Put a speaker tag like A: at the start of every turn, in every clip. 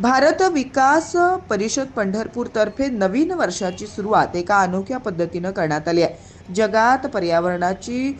A: भारत विकास परिषद पंढरपूरतर्फे नवीन वर्षाची सुरुवात एका अनोख्या पद्धतीनं करण्यात आली आहे. जगात पर्यावरणाची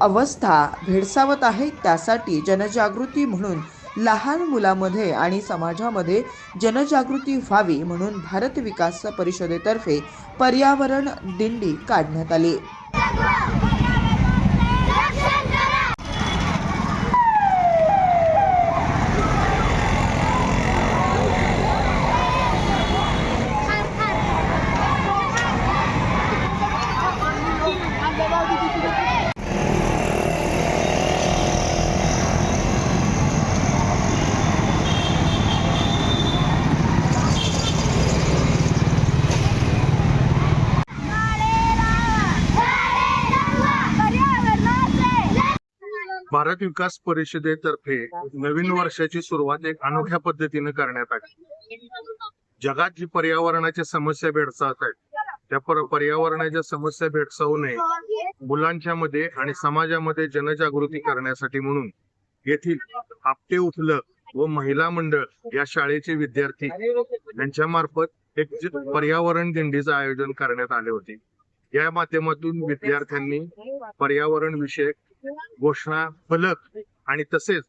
A: अवस्था भेडसावत आहे त्यासाठी जनजागृती म्हणून लहान मुलामध्ये आणि समाजामध्ये जनजागृती व्हावी म्हणून भारत विकास परिषदेतर्फे पर्यावरण दिंडी काढण्यात आली.
B: भारत विकास परिषदेतर्फे नवीन वर्षाची सुरुवात एक अनोख्या पद्धतीने करण्यात आली. जगात जी पर्यावरणाच्या समस्या भेडसावत आहेत त्या पर- पर्यावरणाच्या समस्या भेडसावू नये मुलांच्या मध्ये आणि समाजामध्ये जनजागृती करण्यासाठी म्हणून येथील आपटे उठलं व महिला मंडळ या शाळेचे विद्यार्थी यांच्या मार्फत एक पर्यावरण दिंडीचं आयोजन करण्यात आले होते. या माध्यमातून विद्यार्थ्यांनी पर्यावरण विषयक घोषणा फलक आणि तसेच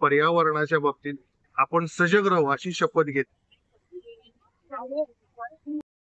B: पर्यावरणाच्या बाबतीत आपण सजग राहू अशी शपथ घेत